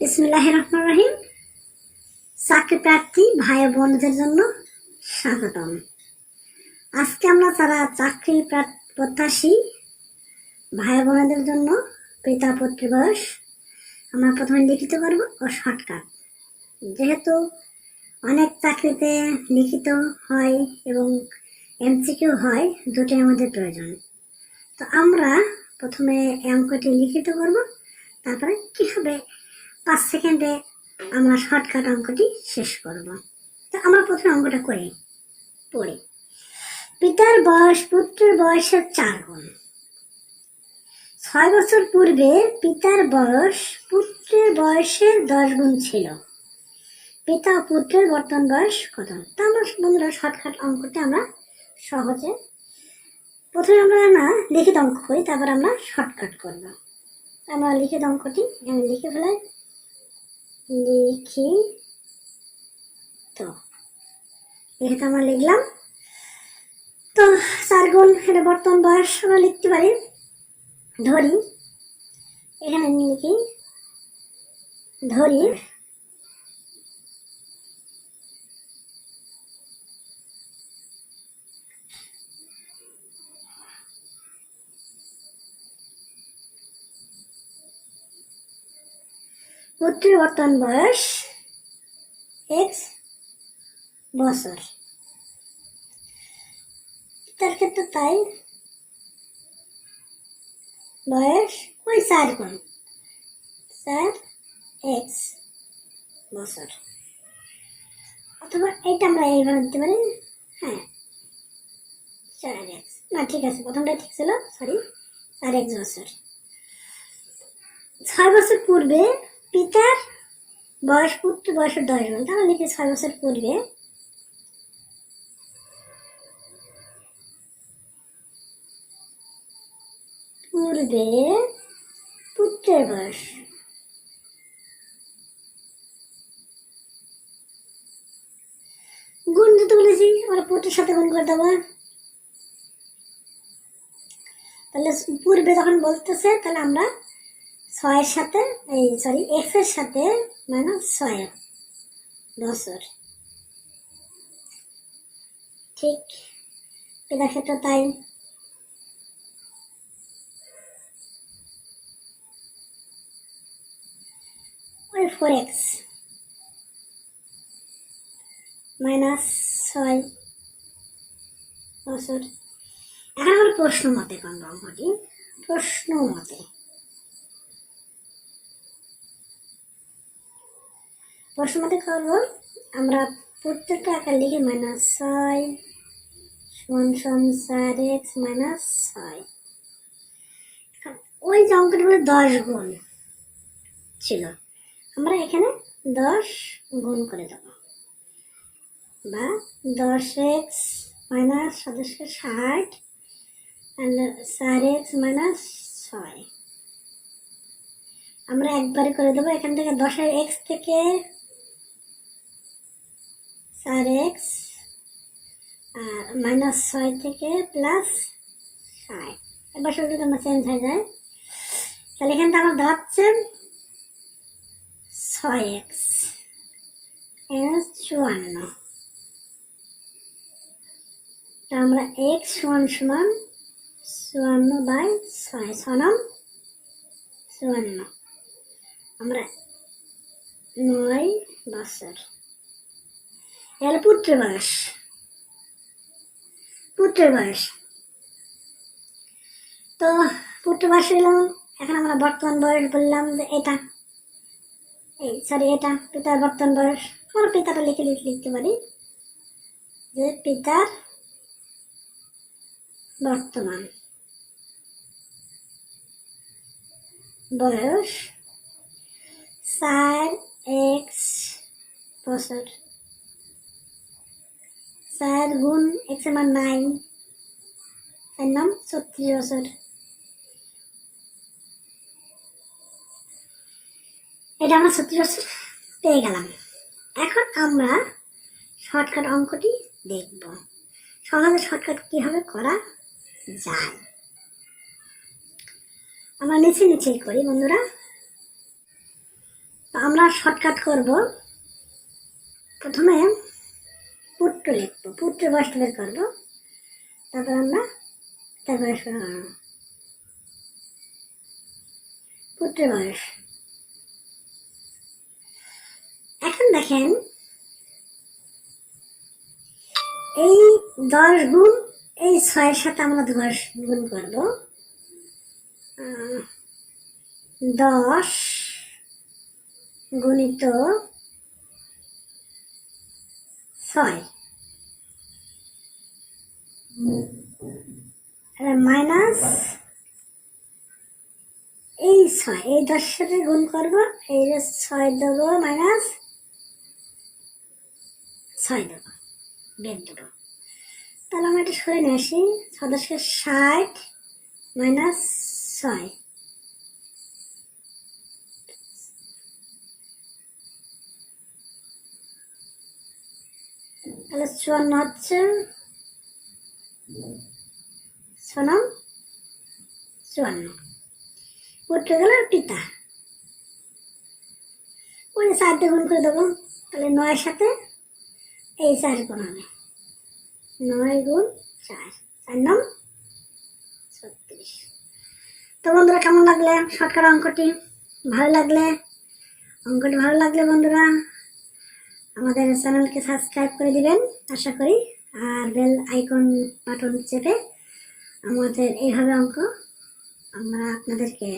ইসমিল্লাহ রহমান রহিম। চাকরি প্রার্থী, ভাই বোনদের জন্য স্বাগতম। আজকে আমরা যারা চাকরি প্রত্যাশী, ভাই বোনদের জন্য পিতা পুত্র বয়স, আমরা প্রথমে লিখিত করব ও শর্টকাট যেহেতু অনেক চাকরিতে লিখিত হয় এবং এমসিকিউ হয়, দুটোই আমাদের প্রয়োজন। তো আমরা প্রথমে অঙ্কটি লিখিত করব, তারপরে কীভাবে পাঁচ সেকেন্ডে আমরা শর্টকাট অঙ্কটি শেষ করব। তো আমরা প্রথমে অঙ্কটা করি, পড়ি। পিতার বয়স পুত্রের বয়সের চার গুণ। ছয় বছর পূর্বে পিতার বয়স পুত্রের বয়সের দশ গুণ ছিল। পিতা পুত্রের বর্তমান বয়স কত? তা আমরা বন্ধুরা শর্টকাট অঙ্কটা আমরা সহজে প্রথমে আমরা না লিখিত অঙ্ক করি, তারপর আমরা শর্টকাট করব। আমরা লিখিত অঙ্কটি এখানে লিখে ফেলাই। লিখি। তো লিখিত আমরা লিখলাম। তো চার গুণ এটা বর্তমান বয়স, আমরা লিখতে পারি। ধরি। এখানে লিখি। ধরি। পুত্রের বর্তমান বয়স এক্স বছর। তার ক্ষেত্রে তাই বয়স ওই চার গুণ। চার এক্স বছর। অথবা এটা আমরা এইভাবে দিতে পারি। হ্যাঁ। চার এক্স না, ঠিক আছে, প্রথমটা ঠিক ছিল সরি চার এক্স বছর। ছয় বছর পূর্বে পিতার বয়স পুত্র বয়সের দশ বছর, তাহলে লিখি ছয় বছর পূর্বে পূর্বে পুত্রের বয়স। গুণ দিতে বলেছি, আমরা পুত্রের সাথে গুণ করে দেবো। তাহলে পূর্বে যখন বলতেছে, তাহলে আমরা ছয়ের সাথে, এই সরি এক্সের সাথে মাইনাস ছয় বছর। ঠিক। ক্ষেত্রে তাই ওই ফোর এক্স মাইনাস ছয় বছর। এখন আমরা প্রশ্ন মতে করব অঙ্কটি প্রশ্ন মতে। প্রশ্ন মতে করব আমরা প্রত্যেকটা আকার লিখে মাইনাস ছয়, সমান সমান চার এক্স মাইনাস ছয়। ওই যে অঙ্কটা বলে দশ গুণ ছিল, আমরা এখানে দশ গুণ করে দেব। বা দশ এক্স মাইনাস সদস্য ষাট চার এক্স মাইনাস ছয়। আমরা একবারে করে দেবো, এখান থেকে দশের এক্স থেকে চার এক্স আর মাইনাস ছয় থেকে প্লাস ষাট এবার শুধু আমার চেঞ্জ হয়ে যায়। তাহলে এখানটা আমার দাঁড়াচ্ছে ছয় এক্স চুয়ান্ন। আমরা এক্স সমান সমান চুয়ান্ন বাই ছয় ছনম চুয়ান্ন। আমরা নয় বছর। এর পুত্র বয়স পুত্রের বয়স তো পুত্র বয়স এলাম এখন আমরা বর্তমান বয়স বললাম যে এটা। এই সরি এটা পিতার বর্তমান বয়স। আমরা পিতাটা লিখে লিখতে পারি যে পিতার বর্তমান বয়স চার এক্স বছর। চার গুণ এক্স মান নাইন তার নাম ছত্রিশ বছর এটা আমরা ছত্রিশ বছর পেয়ে গেলাম। এখন আমরা শর্টকাট অঙ্কটি দেখব। সহজে শর্টকাট কীভাবে করা যায়? আমরা নিচে নিচেই করি, বন্ধুরা। আমরা শর্টকাট করব। প্রথমে পুত্র লিখব। পুত্র বয়সটা বের করব। তারপর আমরা তারপরে স- পুত্র বয়স এখন দেখেন, এই দশ গুণ, এই ছয়ের সাথে আমরা দশ গুণ করব। দশ গুণিত ছয় মাইনাস এই ছয়, এই দশের সাথে গুণ করব, এই ছয় দেবো মাইনাস ছয় দেবো বেদ দেবো। তাহলে আমরা এটা সরে নিয়ে আসি সদস্য ষাট মাইনাস ছয়। তাহলে চুয়ান্ন হচ্ছে সোনাম চুয়ান্ন। উঠে গেল পিতা ওই চার গুণ করে দেবো, তাহলে নয়ের সাথে এই চার গুণ হবে। নয় গুণ চার চার নাম ছত্রিশ। তো বন্ধুরা, কেমন লাগলে? শর্টকাট অঙ্কটি ভালো লাগলে, অঙ্কটি ভালো লাগলে বন্ধুরা আমাদের চ্যানেলকে সাবস্ক্রাইব করে দিবেন, আশা করি। আর বেল আইকন বাটন চেপে আমাদের এইভাবে অঙ্ক আমরা আপনাদেরকে